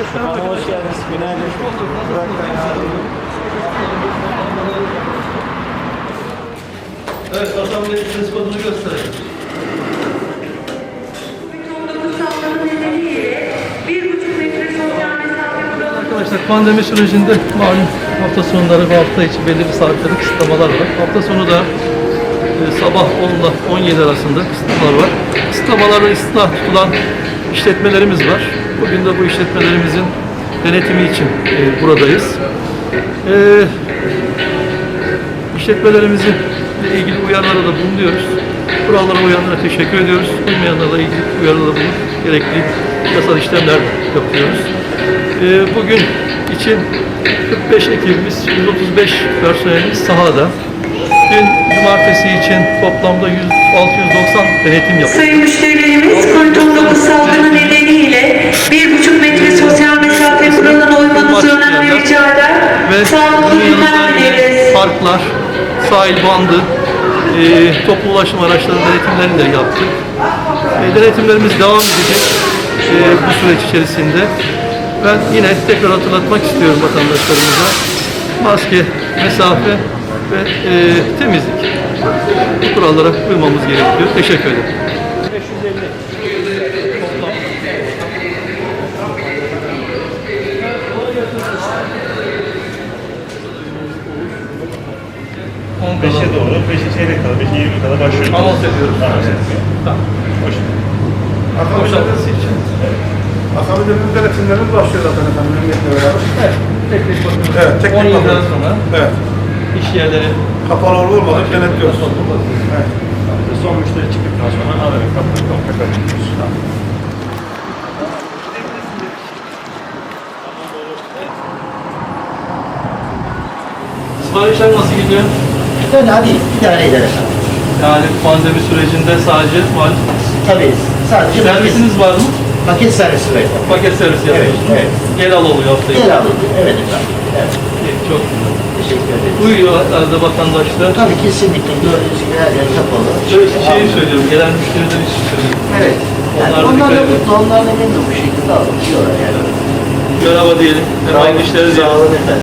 Efendim hoş geldiniz. Günaydın. Burak. Evet, ses kodunu gösterelim. Covid-19 salgını nedeniyle bir buçuk metre sosyal mesafe kuralı Arkadaşlar pandemi sürecinde malum hafta sonları ve hafta içi belli bir saatlerde kısıtlamalar var. Hafta sonu da e, sabah 10 ile 17 arasında kısıtlamalar var. Kısıtlamalarla istisna tutulan işletmelerimiz var. Bugün de bu işletmelerimizin denetimi için e, buradayız. E, işletmelerimizin ilgili uyarılara da bulunuyoruz. Kurallara uyanlara teşekkür ediyoruz. Uymayanlarla ilgili uyarılara bulunup gerekli yasal işlemler yapıyoruz. Ee, bugün için 45 ekibimiz, 135 personelimiz sahada. Dün cumartesi için toplamda 100, 690 denetim yapıldı. Sayın müşterilerimiz Covid-19 salgını Ve bunun yanında parklar, sahil bandı, e, toplu ulaşım araçları denetimlerini de yaptık. E, denetimlerimiz devam edecek e, bu süreç içerisinde. Ben yine tekrar hatırlatmak istiyorum vatandaşlarımıza. Maske, mesafe ve e, temizlik. Bu kurallara uymamız gerekiyor. Teşekkür ederim. 5'e doğru, 5'e çeyrek kala, 5'e 20 kala başlıyoruz. Anons ediyoruz. Anons ediyoruz. Tamam. Hoş Boşaltması için. Akabinde denetimlerimiz başlıyor zaten efendim. Emniyetle beraber. Evet. Teknik bakım. Evet, teknik 17'den bakım. sonra Evet. iş yerleri Kapalı olup olmadık denetliyoruz. Evet. Son müşteri çıktıktan sonra AVM kapıları komple kapatıyoruz. Siparişler nasıl gidiyor? Fena değil, idare eder efendim. Yani pandemi sürecinde sadece mal Tabii sadece servisiniz var mı? paket servisi efendim. Paket servis Evet, yapıyorsunuz. evet. Gel al oluyor haftayı. Gel alındı, evet efendim. Evet, İyi, Çok güzel. teşekkür ederim. Uyuyor herhalde vatandaşlar. Tabii kesinlikle gördüğünüz gibi her yer kapalı. Şöyle şeyi söylüyorum, gelen müşteriler için söylüyorum. Evet. Yani Onlar onlar da mutlu, onlar da memnun bu şekilde alıyorlar yani. Merhaba diyelim. Hem aynı işleri. Sağ olun efendim.